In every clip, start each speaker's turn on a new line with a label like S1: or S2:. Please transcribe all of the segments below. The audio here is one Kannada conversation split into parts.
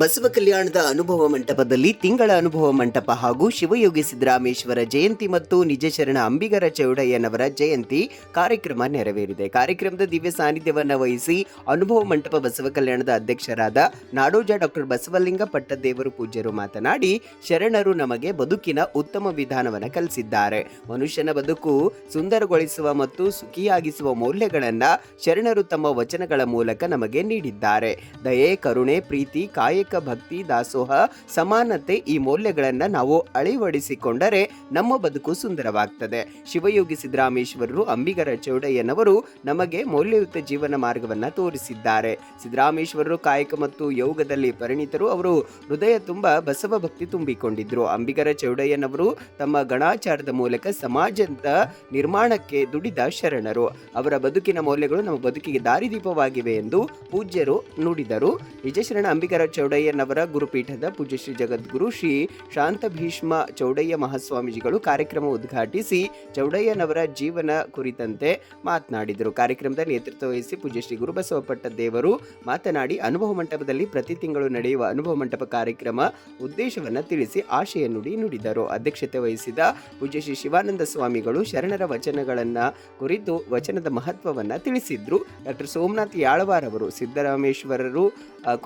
S1: ಬಸವ ಕಲ್ಯಾಣದ ಅನುಭವ ಮಂಟಪದಲ್ಲಿ ತಿಂಗಳ ಅನುಭವ ಮಂಟಪ ಹಾಗೂ ಶಿವಯೋಗಿ ಸಿದ್ದರಾಮೇಶ್ವರ ಜಯಂತಿ ಮತ್ತು ನಿಜಶರಣ ಅಂಬಿಗರ ಚೌಡಯ್ಯನವರ ಜಯಂತಿ ಕಾರ್ಯಕ್ರಮ ನೆರವೇರಿದೆ. ಕಾರ್ಯಕ್ರಮದ ದಿವ್ಯ ಸಾನ್ನಿಧ್ಯವನ್ನು ವಹಿಸಿ ಅನುಭವ ಮಂಟಪ ಬಸವ ಕಲ್ಯಾಣದ ಅಧ್ಯಕ್ಷರಾದ ನಾಡೋಜ ಡಾಕ್ಟರ್ ಬಸವಲಿಂಗ ಪಟ್ಟದೇವರು ಪೂಜ್ಯರು ಮಾತನಾಡಿ, ಶರಣರು ನಮಗೆ ಬದುಕಿನ ಉತ್ತಮ ವಿಧಾನವನ್ನು ಕಲಿಸಿದ್ದಾರೆ. ಮನುಷ್ಯನ ಬದುಕು ಸುಂದರಗೊಳಿಸುವ ಮತ್ತು ಸುಖಿಯಾಗಿಸುವ ಮೌಲ್ಯಗಳನ್ನು ಶರಣರು ತಮ್ಮ ವಚನಗಳ ಮೂಲಕ ನಮಗೆ ನೀಡಿದ್ದಾರೆ. ದಯೆ, ಕರುಣೆ, ಪ್ರೀತಿ, ಕಾಯಕ ಭಕ್ತಿ ದಾಸೋಹ, ಸಮಾನತೆ ಈ ಮೌಲ್ಯಗಳನ್ನು ನಾವು ಅಳವಡಿಸಿಕೊಂಡರೆ ನಮ್ಮ ಬದುಕು ಸುಂದರವಾಗ್ತದೆ. ಶಿವಯೋಗಿ ಸಿದ್ದರಾಮೇಶ್ವರರು, ಅಂಬಿಗರ ಚೌಡಯ್ಯನವರು ನಮಗೆ ಮೌಲ್ಯಯುತ ಜೀವನ ಮಾರ್ಗವನ್ನ ತೋರಿಸಿದ್ದಾರೆ. ಸಿದ್ದರಾಮೇಶ್ವರರು ಕಾಯಕ ಮತ್ತು ಯೋಗದಲ್ಲಿ ಪರಿಣಿತರು. ಅವರು ಹೃದಯ ತುಂಬ ಬಸವ ಭಕ್ತಿ ತುಂಬಿಕೊಂಡಿದ್ರು. ಅಂಬಿಗರ ಚೌಡಯ್ಯನವರು ತಮ್ಮ ಗಣಾಚಾರದ ಮೂಲಕ ಸಮಾಜದ ನಿರ್ಮಾಣಕ್ಕೆ ದುಡಿದ ಶರಣರು. ಅವರ ಬದುಕಿನ ಮೌಲ್ಯಗಳು ನಮ್ಮ ಬದುಕಿಗೆ ದಾರಿದೀಪವಾಗಿವೆ ಎಂದು ಪೂಜ್ಯರು ನುಡಿದರು. ನಿಜಶರಣ ಅಂಬಿಗರ ಚೌಡಯ್ಯನವರ ಗುರುಪೀಠದ ಪೂಜ್ಯ ಶ್ರೀ ಜಗದ್ಗುರು ಶ್ರೀ ಶಾಂತ ಭೀಷ್ಮ ಚೌಡಯ್ಯ ಮಹಾಸ್ವಾಮೀಜಿಗಳು ಕಾರ್ಯಕ್ರಮ ಉದ್ಘಾಟಿಸಿ ಚೌಡಯ್ಯನವರ ಜೀವನ ಕುರಿತಂತೆ ಮಾತನಾಡಿದರು. ಕಾರ್ಯಕ್ರಮದ ನೇತೃತ್ವ ವಹಿಸಿ ಪೂಜ್ಯಶ್ರೀ ಗುರುಬಸವಪಟ್ಟ ದೇವರು ಮಾತನಾಡಿ, ಅನುಭವ ಮಂಟಪದಲ್ಲಿ ಪ್ರತಿ ತಿಂಗಳು ನಡೆಯುವ ಅನುಭವ ಮಂಟಪ ಕಾರ್ಯಕ್ರಮ ಉದ್ದೇಶವನ್ನು ತಿಳಿಸಿ ಆಶಯ ನುಡಿ ನುಡಿದರು. ಅಧ್ಯಕ್ಷತೆ ವಹಿಸಿದ ಪೂಜ್ಯಶ್ರೀ ಶಿವಾನಂದ ಸ್ವಾಮಿಗಳು ಶರಣರ ವಚನಗಳನ್ನ ಕುರಿತು ವಚನದ ಮಹತ್ವವನ್ನ ತಿಳಿಸಿದ್ರು. ಡಾಕ್ಟರ್ ಸೋಮನಾಥ್ ಯಾಳವಾರ್ ಅವರು ಸಿದ್ದರಾಮೇಶ್ವರರು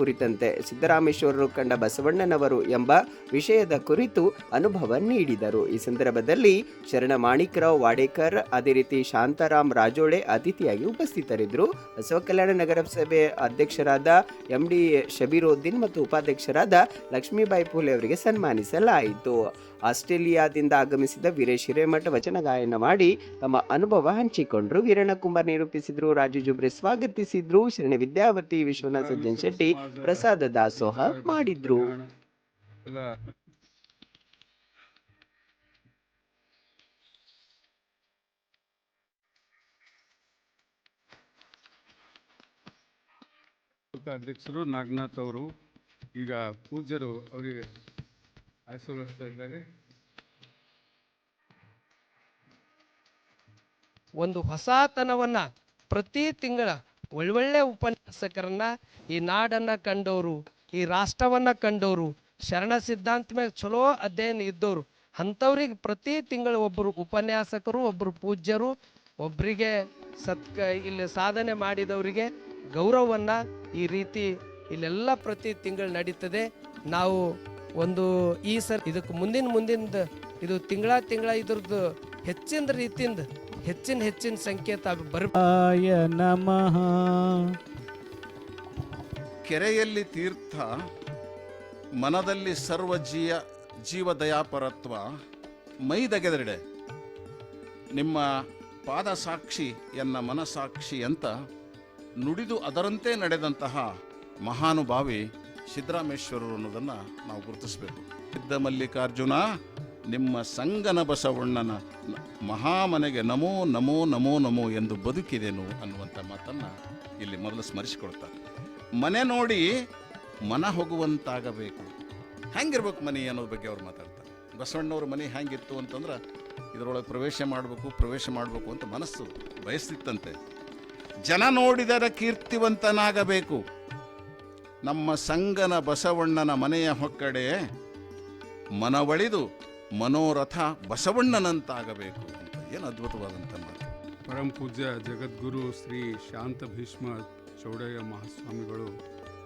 S1: ಕುರಿತಂತೆ ಕುರಿತಂತೆ ಸಿದ್ದರಾಮೇಶ್ವರರು ಕಂಡ ಬಸವಣ್ಣನವರು ಎಂಬ ವಿಷಯದ ಕುರಿತು ಅನುಭವ ನೀಡಿದರು. ಈ ಸಂದರ್ಭದಲ್ಲಿ ಶರಣ ಮಾಣಿಕರಾವ್ ವಾಡೇಕರ್ ಅದೇ ರೀತಿ ಶಾಂತಾರಾಮ್ ರಾಜೋಳೆ ಅತಿಥಿಯಾಗಿ ಉಪಸ್ಥಿತರಿದ್ದರು. ಬಸವ ಕಲ್ಯಾಣ ನಗರಸಭೆ ಅಧ್ಯಕ್ಷರಾದ ಎಂ ಡಿ ಶಬೀರುದ್ದೀನ್ ಮತ್ತು ಉಪಾಧ್ಯಕ್ಷರಾದ ಲಕ್ಷ್ಮೀಬಾಯಿ ಪೂಲೆ ಅವರಿಗೆ ಸನ್ಮಾನಿಸಲಾಯಿತು. ಆಸ್ಟ್ರೇಲಿಯಾದಿಂದ ಆಗಮಿಸಿದ ವೀರೇಶ್ ಹಿರೇಮಠ ವಚನ ಗಾಯನ ಮಾಡಿ ತಮ್ಮ ಅನುಭವ ಹಂಚಿಕೊಂಡರು. ವೀರಣ್ಣ ಕುಮಾರ್ ನಿರೂಪಿಸಿದ್ರು ರಾಜು ಜುಬ್ರೆ ಸ್ವಾಗತಿಸಿದ್ರು. ಶರಣ ವಿದ್ಯಾವತಿ ವಿಶ್ವನಾಥ ಸಜ್ಜನ್ ಶೆಟ್ಟಿ ಪ್ರಸಾದ ದಾಸೋಹ ಮಾಡಿದ್ರು.
S2: ಅಧ್ಯಕ್ಷರು ನಾಗನಾಥ್ ಅವರು ಈಗ ಪೂಜ್ಯರು ಅವರಿಗೆ ಆಶೀರ್ವದಿಸ್ತಾ ಇದ್ದಾರೆ.
S3: ಒಂದು ಹೊಸತನವನ್ನ ಪ್ರತಿ ತಿಂಗಳ ಒಳ್ಳೊಳ್ಳೆ ಉಪನ್ಯಾಸಕರನ್ನ ಈ ನಾಡನ್ನ ಕಂಡವರು ಈ ರಾಷ್ಟ್ರವನ್ನು ಕಂಡವರು ಶರಣ ಸಿದ್ಧಾಂತ ಮೇಲೆ ಚಲೋ ಅಧ್ಯಯನ ಇದ್ದವರು ಅಂಥವ್ರಿಗೆ ಪ್ರತಿ ತಿಂಗಳು ಒಬ್ಬರು ಉಪನ್ಯಾಸಕರು ಒಬ್ಬರು ಪೂಜ್ಯರು ಒಬ್ಬರಿಗೆ ಸತ್ಕ, ಇಲ್ಲಿ ಸಾಧನೆ ಮಾಡಿದವರಿಗೆ ಗೌರವವನ್ನು ಈ ರೀತಿ ಇಲ್ಲೆಲ್ಲ ಪ್ರತಿ ತಿಂಗಳು ನಡೀತದೆ. ನಾವು ಒಂದು ಈ ಸರ್, ಇದಕ್ಕೆ ಮುಂದಿನ ಮುಂದಿನ ಇದು ತಿಂಗಳ ತಿಂಗಳ ಇದ್ರದ್ದು ಹೆಚ್ಚಿನ ರೀತಿಯಿಂದ ಹೆಚ್ಚಿನ ಹೆಚ್ಚಿನ ಸಂಕೇತ
S4: ಬರ್ಬಾಯ ನಮಃ.
S5: ಕೆರೆಯಲ್ಲಿ ತೀರ್ಥ, ಮನದಲ್ಲಿ ಸರ್ವಜೀಯ ಜೀವದಯಾಪರತ್ವ ಮೈದಗೆದರೆಡೆ ನಿಮ್ಮ ಪಾದ ಸಾಕ್ಷಿ ಎನ್ನ ಮನಸಾಕ್ಷಿ ಅಂತ ನುಡಿದು ಅದರಂತೆ ನಡೆದಂತಹ ಮಹಾನುಭಾವಿ ಸಿದ್ದರಾಮೇಶ್ವರರು ಅನ್ನೋದನ್ನು ನಾವು ಗುರುತಿಸಬೇಕು. ಸಿದ್ಧ ಮಲ್ಲಿಕಾರ್ಜುನ ನಿಮ್ಮ ಸಂಗನ ಬಸವಣ್ಣನ ಮಹಾಮನೆಗೆ ನಮೋ ನಮೋ ನಮೋ ನಮೋ ಎಂದು ಬದುಕಿದೆನು ಅನ್ನುವಂಥ ಮಾತನ್ನು ಇಲ್ಲಿ ಮೊದಲು ಸ್ಮರಿಸಿಕೊಳ್ತಾರೆ ಮನೆ ನೋಡಿ ಮನ ಹೋಗುವಂತಾಗಬೇಕು. ಹೆಂಗಿರ್ಬೇಕು ಮನೆ ಅನ್ನೋದ್ರ ಬಗ್ಗೆ ಅವ್ರು ಮಾತಾಡ್ತಾರೆ. ಬಸವಣ್ಣವ್ರ ಮನೆ ಹೆಂಗಿತ್ತು ಅಂತಂದ್ರೆ ಇದರೊಳಗೆ ಪ್ರವೇಶ ಮಾಡಬೇಕು ಪ್ರವೇಶ ಮಾಡಬೇಕು ಅಂತ ಮನಸ್ಸು ಬಯಸ್ತಿತ್ತಂತೆ. ಜನ ನೋಡಿದರೆ ಕೀರ್ತಿವಂತನಾಗಬೇಕು. ನಮ್ಮ ಸಂಗನ ಬಸವಣ್ಣನ ಮನೆಯ ಹೊಕ್ಕಡೆ ಮನವಳಿದು ಮನೋರಥ ಬಸವಣ್ಣನಂತಾಗಬೇಕು ಅಂತ. ಏನು ಅದ್ಭುತವಾದಂಥ ಮಾತು.
S2: ಪರಂ ಪೂಜ್ಯ ಜಗದ್ಗುರು ಶ್ರೀ ಶಾಂತ ಭೀಷ್ಮ ಚೌಡಯ್ಯ ಮಹಾಸ್ವಾಮಿಗಳು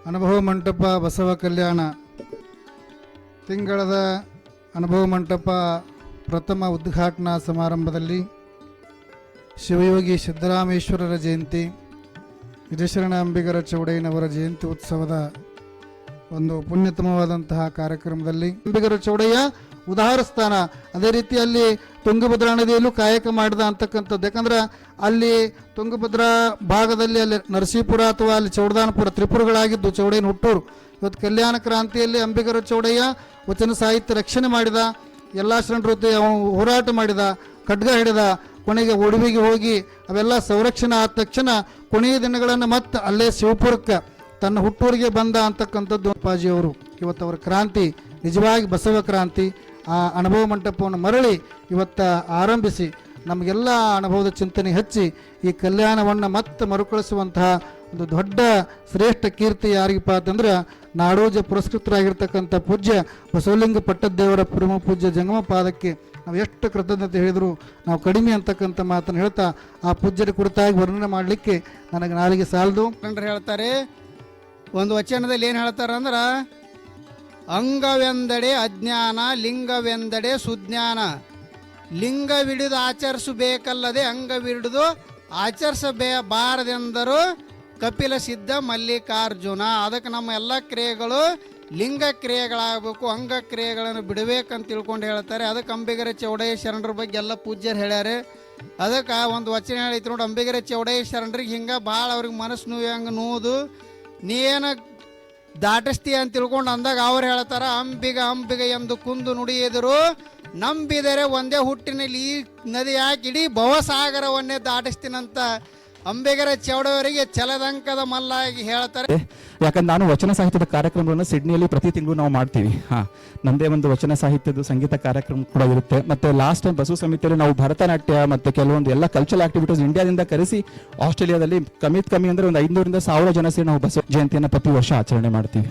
S4: ಅನುಭವ ಮಂಟಪ ಬಸವ ಕಲ್ಯಾಣ. ತಿಂಗಳದ ಅನುಭವ ಮಂಟಪ ಪ್ರಥಮ ಉದ್ಘಾಟನಾ ಸಮಾರಂಭದಲ್ಲಿ ಶಿವಯೋಗಿ ಸಿದ್ದರಾಮೇಶ್ವರರ ಜಯಂತಿ ವಿಜಯಶರಣ ಅಂಬಿಗರ ಚೌಡಯ್ಯನವರ ಜಯಂತಿ ಉತ್ಸವದ ಒಂದು ಪುಣ್ಯತಮವಾದಂತಹ ಕಾರ್ಯಕ್ರಮದಲ್ಲಿ. ಅಂಬಿಗರ ಚೌಡಯ್ಯ ಉದಾಹರಿಸ್ತಾನ ಅದೇ ರೀತಿ ಅಲ್ಲಿ ತುಂಗಭದ್ರಾ ನದಿಯಲ್ಲೂ ಕಾಯಕ ಮಾಡಿದ ಅಂತಕ್ಕಂಥದ್ದು. ಯಾಕಂದ್ರೆ ಅಲ್ಲಿ ತುಂಗಭದ್ರಾ ಭಾಗದಲ್ಲಿ ಅಲ್ಲಿ ನರಸೀಪುರ ಅಥವಾ ಅಲ್ಲಿ ಚೌಡದಾನಪುರ ತ್ರಿಪುರಗಳಾಗಿದ್ದು ಚೌಡಯ್ಯನ ಹುಟ್ಟೂರು. ಇವತ್ತು ಕಲ್ಯಾಣ ಕ್ರಾಂತಿಯಲ್ಲಿ ಅಂಬಿಗರ ಚೌಡಯ್ಯ ವಚನ ಸಾಹಿತ್ಯ ರಕ್ಷಣೆ ಮಾಡಿದ, ಎಲ್ಲ ಶರಣರ ಜೊತೆ ಅವನು ಹೋರಾಟ ಮಾಡಿದ, ಖಡ್ಗ ಹಿಡಿದ, ಕೊನೆಗೆ ಒಡವಿಗೆ ಹೋಗಿ ಅವೆಲ್ಲ ಸಂರಕ್ಷಣೆ ಆದ ತಕ್ಷಣ ಕೊನೆಯ ದಿನಗಳನ್ನು ಮತ್ತೆ ಅಲ್ಲೇ ಶಿವಪುರಕ್ಕೆ ತನ್ನ ಹುಟ್ಟೂರಿಗೆ ಬಂದ ಅಂತಕ್ಕಂಥದ್ದು ಅಪ್ಪಾಜಿಯವರು ಇವತ್ತು ಅವರ ಕ್ರಾಂತಿ, ನಿಜವಾಗಿ ಬಸವ ಕ್ರಾಂತಿ. ಆ ಅನುಭವ ಮಂಟಪವನ್ನು ಮರಳಿ ಇವತ್ತ ಆರಂಭಿಸಿ ನಮಗೆಲ್ಲ ಅನುಭವದ ಚಿಂತನೆ ಹಚ್ಚಿ ಈ ಕಲ್ಯಾಣವನ್ನು ಮತ್ತೆ ಮರುಕಳಿಸುವಂತಹ ಒಂದು ದೊಡ್ಡ ಶ್ರೇಷ್ಠ ಕೀರ್ತಿ ಯಾರಿಗಪ್ಪ ಅಂತಂದ್ರೆ ನಾಡೋಜ ಪುರಸ್ಕೃತರಾಗಿರ್ತಕ್ಕಂಥ ಪೂಜ್ಯ ಬಸವಲಿಂಗ ಪಟ್ಟದ್ದೇವರ ಪರಮ ಪೂಜ್ಯ ಜಂಗಮ ಪಾದಕ್ಕೆ ನಾವು ಎಷ್ಟು ಕೃತಜ್ಞತೆ ಹೇಳಿದರೂ ನಾವು ಕಡಿಮೆ ಅಂತಕ್ಕಂಥ ಮಾತನ್ನು ಹೇಳ್ತಾ ಆ ಪೂಜ್ಯರ ಕುರಿತಾಗಿ ವರ್ಣನೆ ಮಾಡಲಿಕ್ಕೆ ನನಗೆ ನಾಲಿಗೆ ಸಾಲದು.
S6: ಕಂಡ್ರೆ ಹೇಳ್ತಾರೆ, ಒಂದು ವಚನದಲ್ಲಿ ಏನು ಹೇಳ್ತಾರೆ ಅಂದ್ರೆ ಅಂಗವೆಂದಡೆ ಅಜ್ಞಾನ, ಲಿಂಗವೆಂದಡೆ ಸುಜ್ಞಾನ. ಲಿಂಗವಿಡಿದು ಆಚರಿಸಬೇಕಲ್ಲದೆ ಅಂಗವಿಡಿದು ಆಚರಿಸಬೇ ಬಾರದೆಂದರು ಕಪಿಲ ಸಿದ್ಧ ಮಲ್ಲಿಕಾರ್ಜುನ. ಅದಕ್ಕೆ ನಮ್ಮ ಎಲ್ಲ ಕ್ರಿಯೆಗಳು ಲಿಂಗ ಕ್ರಿಯೆಗಳಾಗಬೇಕು, ಅಂಗ ಕ್ರಿಯೆಗಳನ್ನು ಬಿಡಬೇಕಂತ ತಿಳ್ಕೊಂಡು ಹೇಳ್ತಾರೆ. ಅದಕ್ಕೆ ಅಂಬಿಗರ ಚೌಡಯ್ಯ ಶರಣರ ಬಗ್ಗೆ ಎಲ್ಲ ಪೂಜ್ಯರು ಹೇಳ್ಯಾರೆ. ಅದಕ್ಕೆ ಒಂದು ವಚನ ಹೇಳಿತ್ತು ನೋಡಿ, ಅಂಬಿಗರ ಚೌಡಯ್ಯ ಶರಣರಿಗೆ ಹಿಂಗೆ ಭಾಳ ಅವ್ರಿಗೆ ಮನಸ್ಸು ನೋವು, ಹಂಗೆ ನೋವುದು ನೀ ಏನು ದಾಟಿಸ್ತಿ ಅಂತ ತಿಳ್ಕೊಂಡು ಅಂದಾಗ ಅವ್ರು ಹೇಳ್ತಾರ, ಅಂಬಿಗ ಅಂಬಿಗ ಎಂದು ಕುಂದು ನುಡಿಯಿದರು ನಂಬಿದರೆ ಒಂದೇ ಹುಟ್ಟಿನಲ್ಲಿ ಈ ನದಿ ಇಡೀ ಭವಸಾಗರವನ್ನೇ ದಾಟಿಸ್ತೀನಂತ ಅಂಬಿಗರ ಚೌಡವರಿಗೆ ಚಲದಂಕದ ಮಲ್ಲಾಗಿ ಹೇಳ್ತಾರೆ.
S7: ಯಾಕಂದ್ರೆ ನಾನು ವಚನ ಸಾಹಿತ್ಯದ ಕಾರ್ಯಕ್ರಮಗಳನ್ನು ಸಿಡ್ನಿಯಲ್ಲಿ ಪ್ರತಿ ತಿಂಗಳು ನಾವು ಮಾಡ್ತೀವಿ. ಹಾ, ನಂದೇ ಒಂದು ವಚನ ಸಾಹಿತ್ಯದ ಸಂಗೀತ ಕಾರ್ಯಕ್ರಮ ಕೂಡ ಇರುತ್ತೆ. ಮತ್ತೆ ಲಾಸ್ಟ್ ಟೈಮ್ ಬಸವ ಸಮಿತಿಯಲ್ಲಿ ನಾವು ಭರತನಾಟ್ಯ ಮತ್ತೆ ಕೆಲವೊಂದು ಎಲ್ಲ ಕಲ್ಚರಲ್ ಆಕ್ಟಿವಿಟೀಸ್ ಇಂಡಿಯಾದಿಂದ ಕರೆಸಿ ಆಸ್ಟ್ರೇಲಿಯಾದಲ್ಲಿ ಕಮ್ಮಿ ಕಮ್ಮಿ ಅಂದ್ರೆ ಒಂದು ಐನೂರಿಂದ ಸಾವಿರ ಜನ ಸೇರಿ ನಾವು ಬಸವ ಜಯಂತಿಯನ್ನು ಪ್ರತಿ ವರ್ಷ ಆಚರಣೆ ಮಾಡ್ತೀವಿ.